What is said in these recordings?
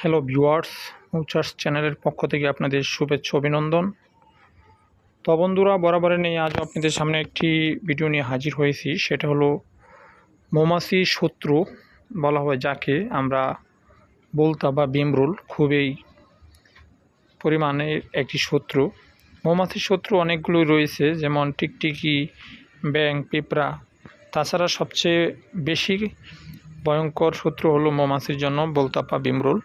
Hello viewers মৌচার্স চ্যানেলের পক্ষ থেকে আপনাদের শুভেচ্ছা, অভিনন্দন। তো বন্ধুরা, বরাবরের নেই আজ আপনাদের সামনে একটি ভিডিও নিয়ে হাজির হয়েছি। সেটা হলো মৌমাছি শত্রু বলা হয়, যাকে আমরা বলতা বা বিমরুল খুবই পরিমাণে একটি শত্রু। মৌমাছির শত্রু অনেকগুলোই রয়েছে, যেমন টিকটিকি ব্যাং পিঁপড়া। তাছাড়া সবচেয়ে বেশি ভয়ঙ্কর শত্রু হলো মৌমাছির জন্য বলতাপা বিমরুল।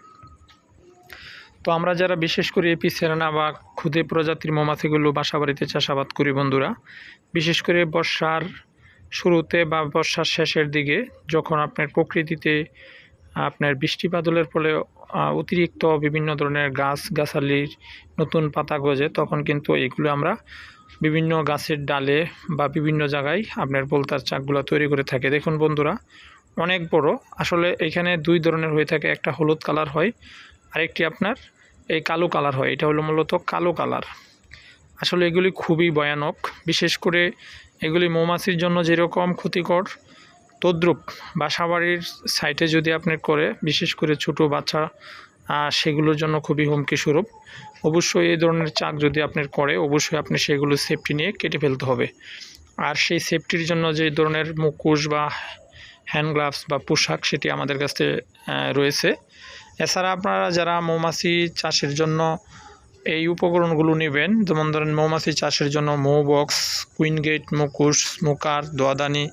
তো আমরা যারা বিশেষ করে এপি সেরানা বা ক্ষুদে প্রজাতির মৌমাছিগুলো বাসা বাড়িতে চাষাবাদ করি বন্ধুরা, বিশেষ করে বর্ষার শুরুতে বা বর্ষার শেষের দিকে যখন আপনার প্রকৃতিতে আপনার বৃষ্টি বাদলের ফলে অতিরিক্ত বিভিন্ন ধরনের গাছ গাছালির নতুন পাতা গজে, তখন কিন্তু এগুলো আমরা বিভিন্ন গাছের ডালে বা বিভিন্ন জায়গায় আপনার বলতার চাকগুলো তৈরি করে থাকে। দেখুন বন্ধুরা, অনেক বড়। আসলে এখানে দুই ধরনের হয়ে থাকে। একটা হলুদ কালার হয়, আরেকটি আপনার এই কালো কালার হয়। এটা হলো মূলত কালো কালার। আসলে এগুলি খুবই ভয়ানক। বিশেষ করে এগুলি মৌমাছির জন্য যেরকম ক্ষতিকর, তদ্রুপ বাসাবাড়ির সাইটে যদি আপনি করে, বিশেষ করে ছোট বাচ্চা সেগুলোর জন্য খুবই হুমকি স্বরূপ অবশ্যই এই ধরনের চাক যদি আপনি করে, অবশ্যই আপনি সেগুলো সেফটি নিয়ে কেটে ফেলতে হবে। আর সেই সেফটির জন্য যে ধরনের মুখোশ বা হ্যান্ড গ্লাভস বা পোশাক, সেটি আমাদের কাছে রয়েছে। এছাড়া আপনারা যারা মৌমাছি চাষের জন্য এই উপকরণগুলো নেবেন, যেমন ধরেন মৌমাছি চাষের জন্য মৌ বক্স, কুইন গেট মুকুশ মুকার দোয়াদানি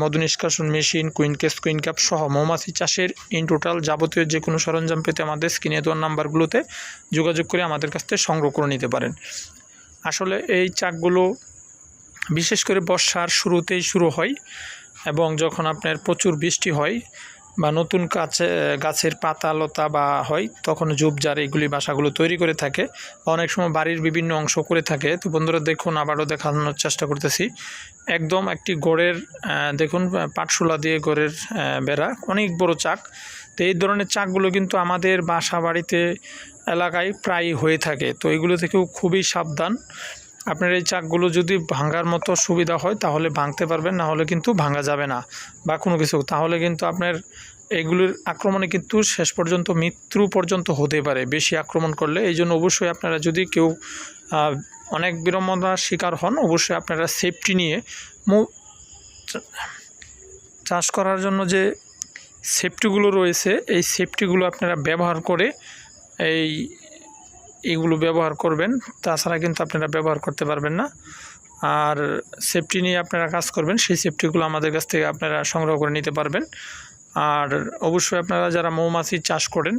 মধু নিষ্কাশন machine, queen case, queen cap সহ মৌমাছি চাষের ইন টোটাল যাবতীয় যে কোনো সরঞ্জাম পেতে আমাদের স্ক্রিনে দেওয়ার নাম্বারগুলোতে যোগাযোগ করে আমাদের কাছ থেকে সংগ্রহ করে নিতে পারেন। আসলে এই চাকগুলো বিশেষ করে বর্ষার শুরুতেই শুরু হয় এবং যখন আপনার প্রচুর বৃষ্টি হয় বা নতুন কাছে, গাছের পাতা, লতা বা হয়, তখন ঝোপঝাড় এগুলি বাসাগুলো তৈরি করে থাকে বা অনেক সময় বাড়ির বিভিন্ন অংশ করে থাকে। তো বন্ধুরা, দেখুন, আবারও দেখানোর চেষ্টা করতেছি। একদম একটি গড়ের দেখুন, পাটশোলা দিয়ে গড়ের বেড়া, অনেক বড় চাক। তো এই ধরনের চাকগুলো কিন্তু আমাদের বাসা বাড়িতে এলাকায় প্রায় হয়ে থাকে। তো এগুলো থেকেও খুবই সাবধান। আপনার এই চাকগুলো যদি ভাঙার মতো সুবিধা হয়, তাহলে ভাঙতে পারবেন, না হলে কিন্তু ভাঙা যাবে না, বা কোনো কিছু। তাহলে কিন্তু আপনার এগুলির আক্রমণে কিন্তু শেষ পর্যন্ত, মৃত্যু পর্যন্ত হতে পারে, বেশি আক্রমণ করলে। এই জন্য অবশ্যই আপনারা যদি কেউ অনেক বিড়ম্বনার শিকার হন, অবশ্যই আপনারা সেফটি নিয়ে মৌ, চাষ করার জন্য যে সেফটিগুলো রয়েছে, এই সেফটিগুলো আপনারা ব্যবহার করে, এই এগুলো ব্যবহার করবেন। তাছাড়া কিন্তু আপনারা ব্যবহার করতে পারবেন না। আর সেফটি নিয়ে আপনারা কাজ করবেন, সেই সেফটিগুলো আমাদের কাছ থেকে আপনারা সংগ্রহ করে নিতে পারবেন। আর অবশ্যই আপনারা যারা মৌমাছি চাষ করেন,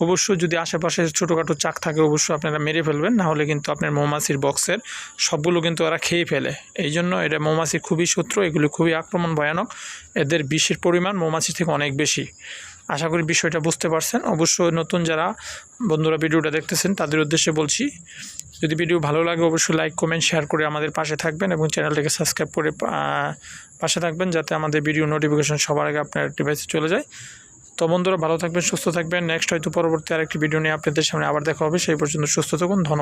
অবশ্যই যদি আশেপাশে ছোটোখাটো চাক থাকে, অবশ্যই আপনারা মেরে ফেলবেন। না হলে কিন্তু আপনার মৌমাছির বক্সের সবগুলো কিন্তু ওরা খেয়ে ফেলে। এই জন্য এটা মৌমাছি খুবই শত্রু, এগুলি খুবই আক্রমণ ভয়ানক এদের বিষের পরিমাণ মৌমাছি থেকে অনেক বেশি। আশা করি বিষয়টা বুঝতে পারছেন। অবশ্যই নতুন যারা বন্ধুরা ভিডিওটা দেখতেছেন, তাদের উদ্দেশ্যে বলছি, যদি ভিডিও ভালো লাগে অবশ্যই লাইক, কমেন্ট, শেয়ার করে আমাদের পাশে থাকবেন এবং চ্যানেলটাকে সাবস্ক্রাইব করে পাশে থাকবেন যাতে আমাদের ভিডিও নোটিফিকেশন সবার আগে আপনার ডিভাইসে চলে যায়। তো বন্ধুরা ভালো থাকবেন, সুস্থ থাকবেন। নেক্সট হয়তো পরবর্তী আরেকটি ভিডিও নিয়ে আপনাদের সামনে আবার দেখা হবে। সেই পর্যন্ত সুস্থ থাকুন, ধন্যবাদ।